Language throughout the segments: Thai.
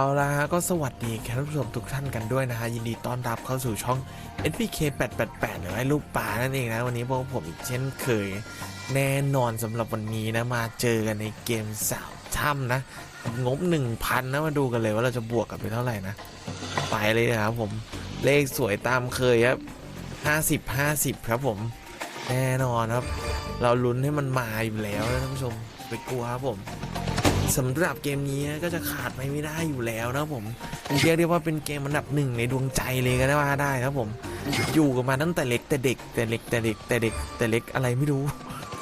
เอาละฮะก็สวัสดีแขกผู้ชมทุกท่านกันด้วยนะฮะ ยินดีต้อนรับเข้าสู่ช่อง NPK 888หรือไอ้ลูกป่านั่นเองนะ วันนี้พวกผมอีกเช่นเคย แน่นอนสำหรับวันนี้นะ มาเจอกันในเกมสาวถ้ำนะ งบ 1,000 นะ มาดูกันเลยว่าเราจะบวกกันไปเท่าไหร่นะ ไปเลยนะครับผมเลขสวยตามเคยครับ 50 50 ครับผม แน่นอนครับ เราลุ้นให้มันมาอยู่แล้วนะท่านผู้ชมไปกลัวครับผม สำหรับเกมนี้ก็จะขาดไปไม่ได้อยู่แล้วนะครับผมเรียกได้ว่าเป็นเกมอันดับหนึ่งในดวงใจเลยก็ได้ว่าได้ครับผม อยู่กันมาตั้งแต่เล็กแต่เด็ก แต่เล็กแต่เด็กแต่เด็กแต่เล็กอะไรไม่รู้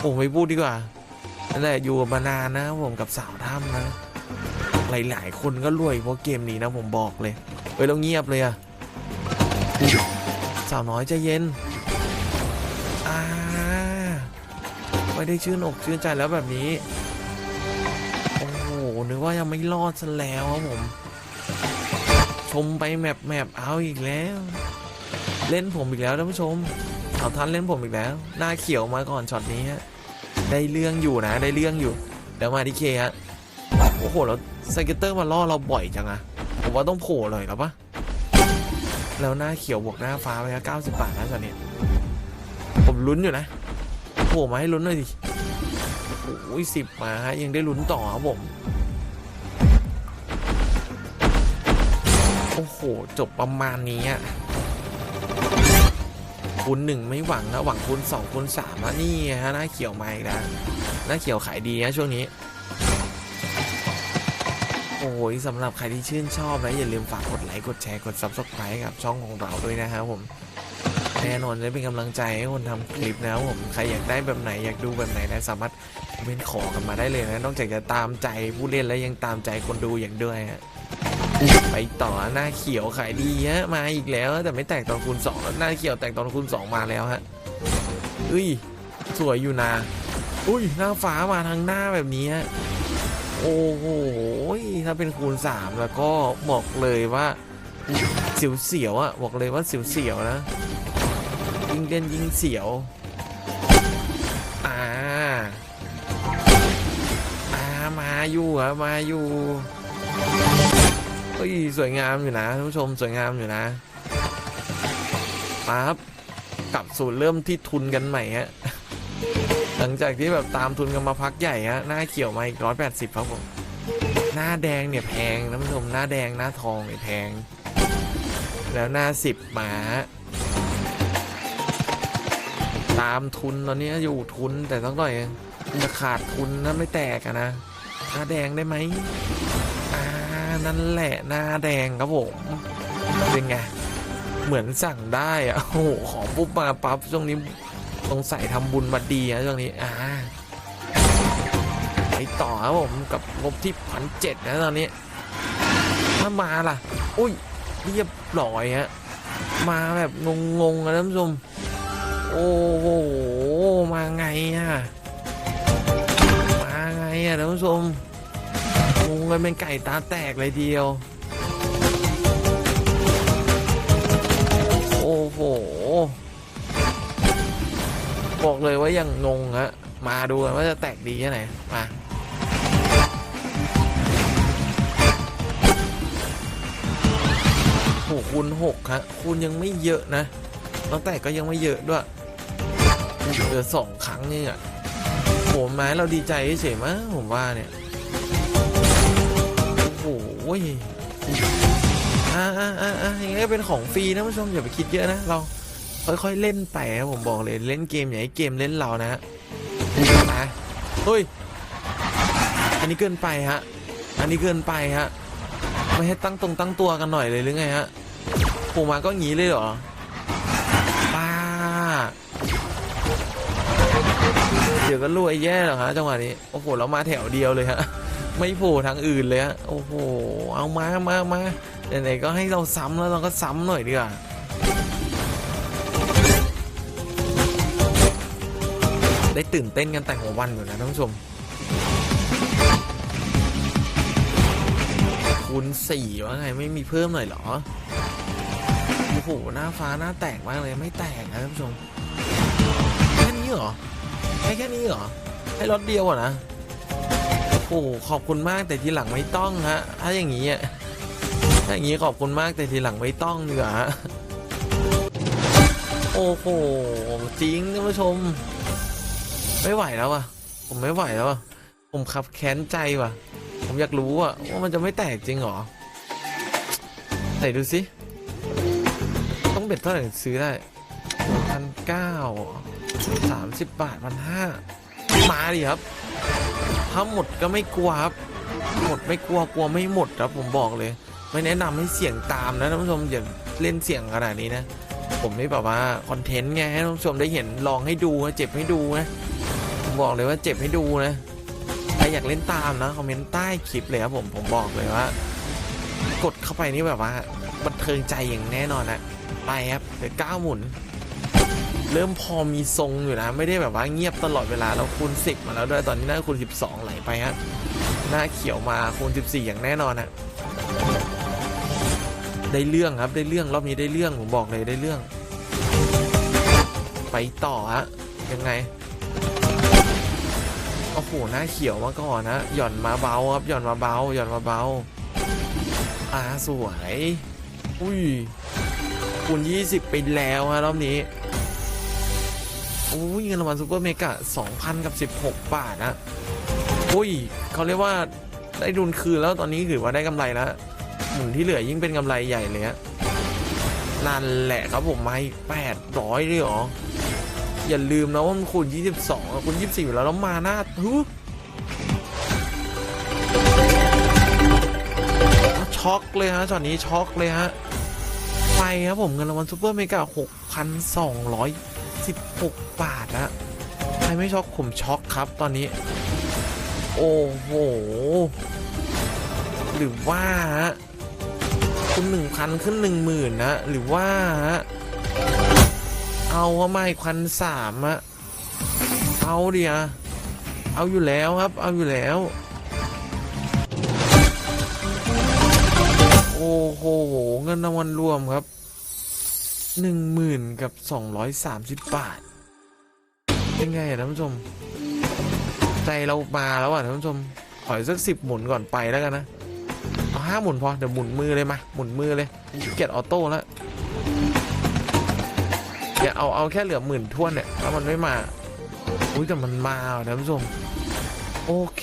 ผมไม่พูดดีกว่านั่นแหละอยู่กันมานานนะผมกับสาวถ้ำนะ หลายๆ คนก็รวยเพราะเกมนี้นะผมบอกเลยเฮ้ยเราเงียบเลยอะสาวน้อยใจเย็นอ่าไม่ได้ชื่นอกชื่นใจแล้วแบบนี้ นึกว่ายังไม่รอดซะแล้วครับผม ชมไปแมปแมปเอาอีกแล้ว เล่นผมอีกแล้วท่านผู้ชมเอาท่านเล่นผมอีกแล้ว หน้าเขียวมาก่อนช็อตนี้ฮะได้เรื่องอยู่นะ ได้เรื่องอยู่ เดี๋ยวมาที่เคฮะโอ้โหแล้วสเก็ตเตอร์มาล่อเราบ่อยจังอะผมว่าต้องโผล่เลยแล้วปะแล้วหน้าเขียวบวกหน้าฟ้าไปครับเก้าสิบบาทนะตอนนี้ผมลุ้นอยู่นะโผล่มาให้ลุ้นหน่อยดิโอ้ยสิบมาฮะยังได้ลุ้นต่อครับผม จบประมาณนี้อะคูณหนึ่งไม่หวังนะหวังคูณสองคูณสามอะนี่ฮะหน้าเขียวมาอีกแล้วหน้าเขียวขายดีนะช่วงนี้ โอ้ยสำหรับใครที่ชื่นชอบนะอย่าลืมฝากกดไลค์กดแชร์กด subscribe กับช่องของเราด้วยนะครับผมแน่นอนจะเป็นกำลังใจให้คนทำคลิปนะครับผมใครอยากได้แบบไหนอยากดูแบบไหนนะสามารถคอมเมนต์ขอกันมาได้เลยนะนอกจากจะตามใจผู้เล่นแล้วยังตามใจคนดูอย่างด้วยฮะ ไปต่อหน้าเขียวขายดีฮะมาอีกแล้วแต่ไม่แตกตอนคูณสองหน้าเขียวแตกตอนคูณสองมาแล้วฮะเอ้ยสวยอยู่นะอุ้ยหน้าฟ้ามาทางหน้าแบบนี้ฮะโอ้โหถ้าเป็นคูณสามแล้วก็บอกเลยว่าเสียวๆอะบอกเลยว่าเสียวๆนะยิงเด่นยิงเสียวอ่าอ่ามาอยู่อะมาอยู่ ยสวยงามอยู่นะท่านผู้ชมสวยงามอยู่นะมาครับกลับสู่เริ่มที่ทุนกันใหม่ฮะหลังจากที่แบบตามทุนกันมาพักใหญ่ฮะหน้าเขียวมาอีกร้อยแปดสิบครับผมหน้าแดงเนี่ยแพงท่านผู้ชมหน้าแดงหน้าทองเนี่ยแพง แล้วหน้าสิบมาตามทุนตอนนี้อยู่ทุนแต่สักหน่อยจะขาดทุนนะไม่แตกอะนะหน้าแดงได้ไหม นั่นแหละหน้าแดงครับผม เป็นไง เหมือนสั่งได้อะโอ้โหขอปุ๊บมาปั๊บช่วงนี้ตรงใส่ทำบุญมาดีนะช่วงนี้อ่าไปต่อครับผมกับงบที่พันเจ็ดนะตอนนี้ถ้ามาล่ะ อุ้ยเรียบร้อยฮะมาแบบงงๆนะท่านผู้ชมโอ้โหมาไงอะมาไงอะท่านผู้ชม กันเป็นไก่ตาแตกเลยเดียว โอ้โห บอกเลยว่ายังงงฮะ มาดูกันว่าจะแตกดีแค่ไหน มาโหคูณหกฮะคูณยังไม่เยอะนะแล้วแต่ก็ยังไม่เยอะด้วยเหลือสองครั้งนี่อะโหไม้เราดีใจเฉยมั้งผมว่าเนี่ย โหอ่าอ่าอ่าอ่าอย่างเงี้ยเป็นของฟรีนะผู้ชมอย่าไปคิดเยอะนะเราค่อยๆเล่นไปนะผมบอกเลยเล่นเกมอย่าให้เกมเล่นเรานะฮะมาเฮ้ยอันนี้เกินไปฮะอันนี้เกินไปฮะไม่ให้ตั้งตรงตั้งตัวกันหน่อยเลยหรือไงฮะผมมาก็งี้เลยเหรอป้าเดี๋ยวก็รวยแย่เหรอฮะจังหวะนี้โอ้โหเรามาแถวเดียวเลยฮะ ไม่โผล่ทางอื่นเลยฮะโอ้โห เอามามามาไหนๆก็ให้เราซ้ำแล้วเราก็ซ้ำหน่อยดีกว่าได้ตื่นเต้นกันแต่หัววันอยู่นะท่านผู้ชมคูณสี่ว่าไงไม่มีเพิ่มหน่อยหรอ โอ้โห หน้าฟ้าหน้าแตกมากเลยไม่แตกนะท่านผู้ชม แค่นี้เหรอ แค่แค่นี้เหรอ ให้รถเดียวอะนะ โอ้โหขอบคุณมากแต่ทีหลังไม่ต้องฮะ ถ้าอย่างนี้อะถ้าอย่างนี้ขอบคุณมากแต่ทีหลังไม่ต้องเหนือโอ้โหจริงท่านผู้ชม ไม่ไหวแล้วอะ ผมไม่ไหวแล้วอะ ผมขับแค้นใจว่ะ ผมอยากรู้อะว่ามันจะไม่แตกจริงเหรอไหนดูสิต้องเบ็ดเท่าไหร่ซื้อได้พันเก้าสามสิบบาทพันห้ามาดิครับ ถ้าหมดก็ไม่กลัวครับ หมดไม่กลัวกลัวไม่หมดครับผมบอกเลย ไม่แนะนำให้เสี่ยงตามนะท่านผู้ชมอย่าเล่นเสี่ยงขนาดนี้นะ ผมนี่แบบว่าคอนเทนต์ไงให้ท่านผู้ชมได้เห็นลองให้ดูนะเจ็บให้ดูนะผมบอกเลยว่าเจ็บให้ดูนะใครอยากเล่นตามนะคอมเมนต์ใต้คลิปเลยครับผมผมบอกเลยว่า กดเข้าไปนี่แบบว่าบันเทิงใจอย่างแน่นอนนะไปครับเดี๋ยวก้าวหมุน เริ่มพอมีทรงอยู่นะ ไม่ได้แบบว่าเงียบตลอดเวลาแล้วคูณ10 มาแล้วด้วยตอนนี้น่าคูณ12 ไหลไปฮะหน้าเขียวมาคูณ14 อย่างแน่นอนอะได้เรื่องครับได้เรื่องรอบนี้ได้เรื่องผมบอกเลยได้เรื่อง ไปต่อฮะยังไงโอ้โหหน้าเขียวมาก่อนนะหย่อนมาเบาครับหย่อนมาเบาหย่อนมาเบาอ่าสวย อุ้ยคูณ20 ไปแล้วฮะรอบนี้ อุ้ยเงินรางวัลซูเปอร์เมกะ2,000 กับ 16 บาทนะอุ้ยเขาเรียกว่าได้ดุลคืนแล้วตอนนี้ถือว่าได้กำไรแล้วหมุนที่เหลือยิ่งเป็นกำไรใหญ่เลยฮะนั่นแหละครับผมไม่800เลยเหรอ อย่าลืมนะว่ามันคูณ22อะคูณ24อยู่แล้วแล้วมาหน้าฮึช็อกเลยฮะช็อตนี้ช็อกเลยฮะไปครับผมเงินรางวัลซูเปอร์เมกะ6,200 16 บาทนะใครไม่ช็อกผมช็อกครับตอนนี้ โอ้โห หรือว่าคุณหนึ่งพันขึ้นหนึ่งหมื่นนะ หรือว่า เอาว่าไม่พันสามอะเอาดิอะเอาอยู่แล้วครับ เอาอยู่แล้ว โอ้โห เงินรางวัลรวมครับ หนึ่งหมื่นกับสองร้อยสามสิบบาทเป็นไงอะท่านผู้ชม ใจเรามาแล้วอะท่านผู้ชม ขออีกสักสิบหมุนก่อนไปแล้วกันนะ เอาห้าหมุนพอ เดี๋ยวหมุนมือเลยมา หมุนมือเลยเกียจออโต้แล้วอย่าเอาเอาแค่เหลือหมื่นท่วนเนี่ยถ้ามันไม่มา อุ้ยแต่มันมาท่านผู้ชม โอเค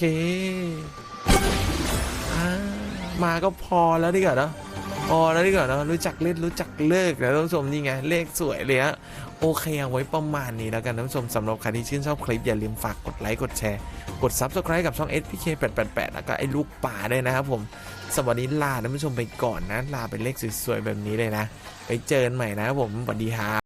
อมาก็พอแล้วดีกว่าเนอะ อแล้วดีกว่าเนอะรู้จักเล่นรู้จักเลิกแล้วท่านผู้ชมนี่ไงเลขสวยเลยฮะโอเคเอาไว้ประมาณนี้แล้วกันท่านผู้ชมสำหรับใครที่ชื่นชอบคลิปอย่าลืมฝากกดไลค์กดแชร์ กด Subscribe กับช่อง SPK 888แล้วก็ไอ้ลูกป่าด้วยนะครับผมสวัสดีลาท่านผู้ชมไปก่อนนะลาเป็นเลขสวยๆแบบนี้เลยนะ ไปเจอกันใหม่นะครับผมสวัสดีฮะ